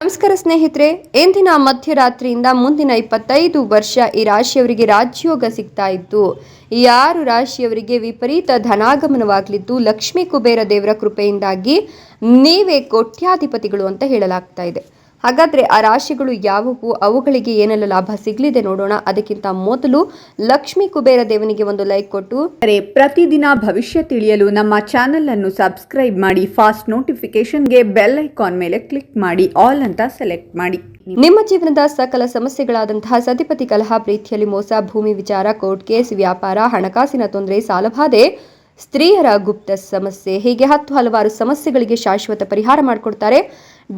ನಮಸ್ಕಾರ ಸ್ನೇಹಿತರೆ, ಎಂದಿನ ಮಧ್ಯರಾತ್ರಿಯಿಂದ ಮುಂದಿನ ಇಪ್ಪತ್ತೈದು ವರ್ಷ ಈ ರಾಶಿಯವರಿಗೆ ರಾಜ್ಯೋಗ ಸಿಗ್ತಾ ಇತ್ತು. ಆರು ರಾಶಿಯವರಿಗೆ ವಿಪರೀತ ಧನಾಗಮನವಾಗಲಿದ್ದು, ಲಕ್ಷ್ಮೀ ಕುಬೇರ ದೇವರ ಕೃಪೆಯಿಂದಾಗಿ ನೀವೇ ಕೋಟ್ಯಾಧಿಪತಿಗಳು ಅಂತ ಹೇಳಲಾಗ್ತಾ ಇದೆ. ಹಾಗಾದ್ರೆ ಆ ರಾಶಿಗಳು ಯಾವುವು? ಅವುಗಳಿಗೆ ಏನೆಲ್ಲ ಲಾಭ ಸಿಗಲಿದೆ ನೋಡೋಣ. ಅದಕ್ಕಿಂತ ಮೊದಲು ಲಕ್ಷ್ಮಿ ಕುಬೇರ ದೇವನಿಗೆ ಒಂದು ಲೈಕ್ ಕೊಟ್ಟು. ಅರೆ ಪ್ರತಿದಿನ ಭವಿಷ್ಯ ತಿಳಿಯಲು ನಮ್ಮ ಚಾನೆಲ್ ಅನ್ನು ಸಬ್ಸ್ಕ್ರೈಬ್ ಮಾಡಿ ಫಾಸ್ಟ್ ನೋಟಿಫಿಕೇಶನ್ಗೆ ಬೆಲ್ ಐಕಾನ್ ಮೇಲೆ ಕ್ಲಿಕ್ ಮಾಡಿ ಆಲ್ ಅಂತ ಸೆಲೆಕ್ಟ್ ಮಾಡಿ. ನಿಮ್ಮ ಜೀವನದ ಸಕಲ ಸಮಸ್ಯೆಗಳಾದಂತಹ ಸತಿಪತಿ ಕಲಹ ಪ್ರೀತಿಯಲ್ಲಿ ಮೋಸ ಭೂಮಿ ವಿಚಾರ ಕೋರ್ಟ್ ಕೇಸ್ ವ್ಯಾಪಾರ ಹಣಕಾಸಿನ ತೊಂದರೆ ಸಾಲಬಾಧೆ ಸ್ತ್ರೀಯರ ಗುಪ್ತ ಸಮಸ್ಯೆ ಹೀಗೆ ಹತ್ತು ಹಲವಾರು ಸಮಸ್ಯೆಗಳಿಗೆ ಶಾಶ್ವತ ಪರಿಹಾರ ಮಾಡಿಕೊಡ್ತಾರೆ.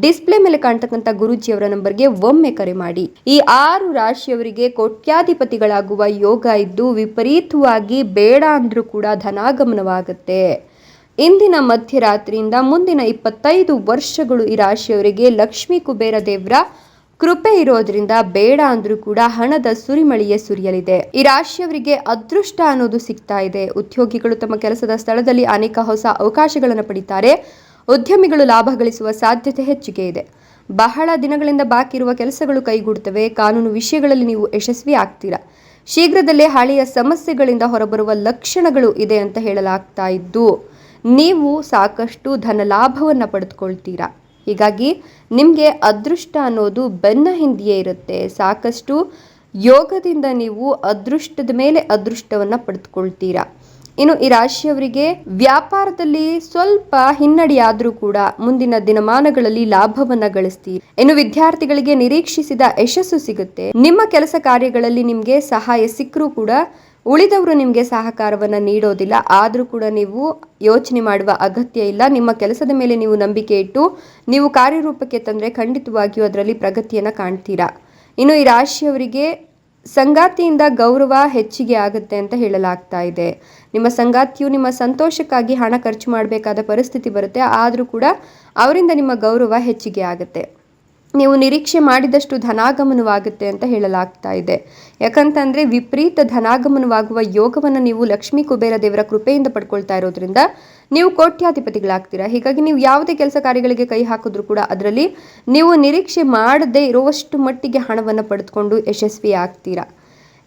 ಡಿಸ್ಪ್ಲೇ ಮೇಲೆ ಕಾಣ್ತಕ್ಕಂಥ ಗುರುಜಿಯವರ ನಂಬರ್ಗೆ ಒಮ್ಮೆ ಕರೆ ಮಾಡಿ. ಈ ಆರು ರಾಶಿಯವರಿಗೆ ಕೋಟ್ಯಾಧಿಪತಿಗಳಾಗುವ ಯೋಗ ಇದ್ದು ವಿಪರೀತವಾಗಿ ಬೇಡ ಅಂದ್ರೂ ಕೂಡ ಧನಾಗಮನವಾಗುತ್ತೆ. ಇಂದಿನ ಮಧ್ಯರಾತ್ರಿಯಿಂದ ಮುಂದಿನ ಇಪ್ಪತ್ತೈದು ವರ್ಷಗಳು ಈ ರಾಶಿಯವರಿಗೆ ಲಕ್ಷ್ಮೀ ಕುಬೇರ ದೇವ್ರ ಕೃಪೆ ಇರೋದ್ರಿಂದ ಬೇಡ ಅಂದ್ರೂ ಕೂಡ ಹಣದ ಸುರಿಮಳಿಯೇ ಸುರಿಯಲಿದೆ. ಈ ರಾಶಿಯವರಿಗೆ ಅದೃಷ್ಟ ಅನ್ನೋದು ಸಿಗ್ತಾ ಇದೆ. ಉದ್ಯೋಗಿಗಳು ತಮ್ಮ ಕೆಲಸದ ಸ್ಥಳದಲ್ಲಿ ಅನೇಕ ಹೊಸ ಅವಕಾಶಗಳನ್ನು ಪಡಿತಾರೆ. ಉದ್ಯಮಿಗಳು ಲಾಭ ಗಳಿಸುವ ಸಾಧ್ಯತೆ ಹೆಚ್ಚಿಗೆ ಇದೆ. ಬಹಳ ದಿನಗಳಿಂದ ಬಾಕಿ ಇರುವ ಕೆಲಸಗಳು ಕೈಗೂಡುತ್ತವೆ ಕಾನೂನು ವಿಷಯಗಳಲ್ಲಿ ನೀವು ಯಶಸ್ವಿ ಆಗ್ತೀರಾ? ಶೀಘ್ರದಲ್ಲೇ ಹಳೆಯ ಸಮಸ್ಯೆಗಳಿಂದ ಹೊರಬರುವ ಲಕ್ಷಣಗಳು ಇದೆ ಅಂತ ಹೇಳಲಾಗ್ತಾ ಇದ್ದು, ನೀವು ಸಾಕಷ್ಟು ಧನ ಲಾಭವನ್ನು ಪಡೆದುಕೊಳ್ತೀರಾ? ಹೀಗಾಗಿ ನಿಮಗೆ ಅದೃಷ್ಟ ಅನ್ನೋದು ಬೆನ್ನ ಹಿಂದೆಯೇ ಇರುತ್ತೆ. ಸಾಕಷ್ಟು ಯೋಗದಿಂದ ನೀವು ಅದೃಷ್ಟದ ಮೇಲೆ ಅದೃಷ್ಟವನ್ನು ಪಡೆದುಕೊಳ್ತೀರಾ? ಇನ್ನು ಈ ರಾಶಿಯವರಿಗೆ ವ್ಯಾಪಾರದಲ್ಲಿ ಸ್ವಲ್ಪ ಹಿನ್ನಡೆಯಾದರೂ ಕೂಡ ಮುಂದಿನ ದಿನಮಾನಗಳಲ್ಲಿ ಲಾಭವನ್ನ ಗಳಿಸ್ತೀರಿ. ಇನ್ನು ವಿದ್ಯಾರ್ಥಿಗಳಿಗೆ ನಿರೀಕ್ಷಿಸಿದ ಯಶಸ್ಸು ಸಿಗುತ್ತೆ. ನಿಮ್ಮ ಕೆಲಸ ಕಾರ್ಯಗಳಲ್ಲಿ ನಿಮಗೆ ಸಹಾಯ ಸಿಕ್ಕರೂ ಕೂಡ ಉಳಿದವರು ನಿಮಗೆ ಸಹಕಾರವನ್ನು ನೀಡೋದಿಲ್ಲ. ಆದರೂ ಕೂಡ ನೀವು ಯೋಚನೆ ಮಾಡುವ ಅಗತ್ಯ ಇಲ್ಲ. ನಿಮ್ಮ ಕೆಲಸದ ಮೇಲೆ ನೀವು ನಂಬಿಕೆ ಇಟ್ಟು ನೀವು ಕಾರ್ಯರೂಪಕ್ಕೆ ತಂದರೆ ಖಂಡಿತವಾಗಿಯೂ ಅದರಲ್ಲಿ ಪ್ರಗತಿಯನ್ನು ಕಾಣ್ತೀರಾ. ಇನ್ನು ಈ ರಾಶಿಯವರಿಗೆ ಸಂಗಾತಿಯಿಂದ ಗೌರವ ಹೆಚ್ಚಿಗೆ ಆಗುತ್ತೆ ಅಂತ ಹೇಳಲಾಗ್ತಾ ಇದೆ. ನಿಮ್ಮ ಸಂಗಾತಿಯು ನಿಮ್ಮ ಸಂತೋಷಕ್ಕಾಗಿ ಹಣ ಖರ್ಚು ಮಾಡಬೇಕಾದ ಪರಿಸ್ಥಿತಿ ಬರುತ್ತೆ. ಆದರೂ ಕೂಡ ಅವರಿಂದ ನಿಮ್ಮ ಗೌರವ ಹೆಚ್ಚಿಗೆ ಆಗುತ್ತೆ. ನೀವು ನಿರೀಕ್ಷೆ ಮಾಡಿದಷ್ಟು ಧನಾಗಮನವಾಗುತ್ತೆ ಅಂತ ಹೇಳಲಾಗ್ತಾ ಇದೆ. ಯಾಕಂತಂದರೆ ವಿಪರೀತ ಧನಾಗಮನವಾಗುವ ಯೋಗವನ್ನು ನೀವು ಲಕ್ಷ್ಮೀ ಕುಬೇರ ದೇವರ ಕೃಪೆಯಿಂದ ಪಡ್ಕೊಳ್ತಾ ಇರೋದ್ರಿಂದ ನೀವು ಕೋಟ್ಯಾಧಿಪತಿಗಳಾಗ್ತೀರಾ. ಹೀಗಾಗಿ ನೀವು ಯಾವುದೇ ಕೆಲಸ ಕಾರ್ಯಗಳಿಗೆ ಕೈ ಹಾಕಿದ್ರೂ ಕೂಡ ಅದರಲ್ಲಿ ನೀವು ನಿರೀಕ್ಷೆ ಮಾಡದೇ ಇರುವಷ್ಟು ಮಟ್ಟಿಗೆ ಹಣವನ್ನು ಪಡೆದುಕೊಂಡು ಯಶಸ್ವಿ ಆಗ್ತೀರಾ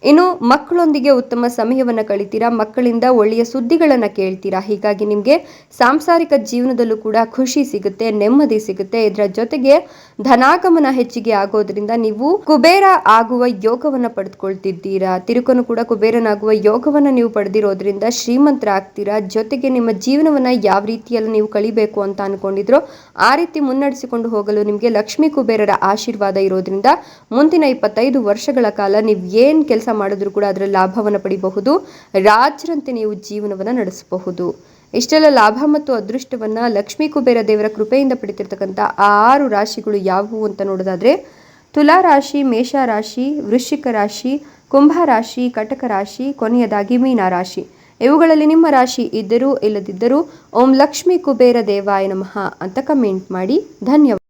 ಇನ್ನು ಮಕ್ಕಳೊಂದಿಗೆ ಉತ್ತಮ ಸಮಯವನ್ನು ಕಳಿತೀರಾ? ಮಕ್ಕಳಿಂದ ಒಳ್ಳೆಯ ಸುದ್ದಿಗಳನ್ನು ಕೇಳ್ತೀರಾ? ಹೀಗಾಗಿ ನಿಮಗೆ ಸಾಂಸಾರಿಕ ಜೀವನದಲ್ಲೂ ಕೂಡ ಖುಷಿ ಸಿಗುತ್ತೆ, ನೆಮ್ಮದಿ ಸಿಗುತ್ತೆ. ಇದರ ಜೊತೆಗೆ ಧನಾಗಮನ ಹೆಚ್ಚಿಗೆ ಆಗೋದ್ರಿಂದ ನೀವು ಕುಬೇರ ಆಗುವ ಯೋಗವನ್ನು ಪಡೆದುಕೊಳ್ತಿದ್ದೀರಾ ತಿರುಕನು ಕೂಡ ಕುಬೇರನಾಗುವ ಯೋಗವನ್ನು ನೀವು ಪಡೆದಿರೋದ್ರಿಂದ ಶ್ರೀಮಂತರಾಗ್ತೀರಾ ಜೊತೆಗೆ ನಿಮ್ಮ ಜೀವನವನ್ನು ಯಾವ ರೀತಿಯಲ್ಲಿ ನೀವು ಕಳಿಬೇಕು ಅಂತ ಅನ್ಕೊಂಡಿದ್ರೋ, ಆ ರೀತಿ ಮುನ್ನಡೆಸಿಕೊಂಡು ಹೋಗಲು ನಿಮಗೆ ಲಕ್ಷ್ಮೀ ಕುಬೇರರ ಆಶೀರ್ವಾದ ಇರೋದ್ರಿಂದ ಮುಂದಿನ ಇಪ್ಪತ್ತೈದು ವರ್ಷಗಳ ಕಾಲ ನೀವು ಏನು ಕೆಲಸ ಮಾಡಿದ್ರೂ ಕೂಡ ಅದರ ಲಾಭವನ್ನು ಪಡಿಬಹುದು. ರಾಜರಂತೆ ನೀವು ಜೀವನವನ್ನು ನಡೆಸಬಹುದು. ಇಷ್ಟೆಲ್ಲ ಲಾಭ ಮತ್ತು ಅದೃಷ್ಟವನ್ನು ಲಕ್ಷ್ಮೀ ಕುಬೇರ ದೇವರ ಕೃಪೆಯಿಂದ ಪಡಿತಿರ್ತಕ್ಕಂಥ ಆರು ರಾಶಿಗಳು ಯಾವುವು ಅಂತ ನೋಡೋದಾದ್ರೆ, ತುಲಾ ರಾಶಿ, ಮೇಷ ರಾಶಿ, ವೃಶ್ಚಿಕ ರಾಶಿ, ಕುಂಭ ರಾಶಿ, ಕಟಕ ರಾಶಿ, ಕೊನೆಯದಾಗಿ ಮೀನ ರಾಶಿ. ಇವುಗಳಲ್ಲಿ ನಿಮ್ಮ ರಾಶಿ ಇದ್ದರೂ ಇಲ್ಲದಿದ್ದರೂ ಓಂ ಲಕ್ಷ್ಮೀ ಕುಬೇರ ದೇವಾಯ ನಮಃ ಅಂತ ಕಮೆಂಟ್ ಮಾಡಿ ಧನ್ಯವಾದ.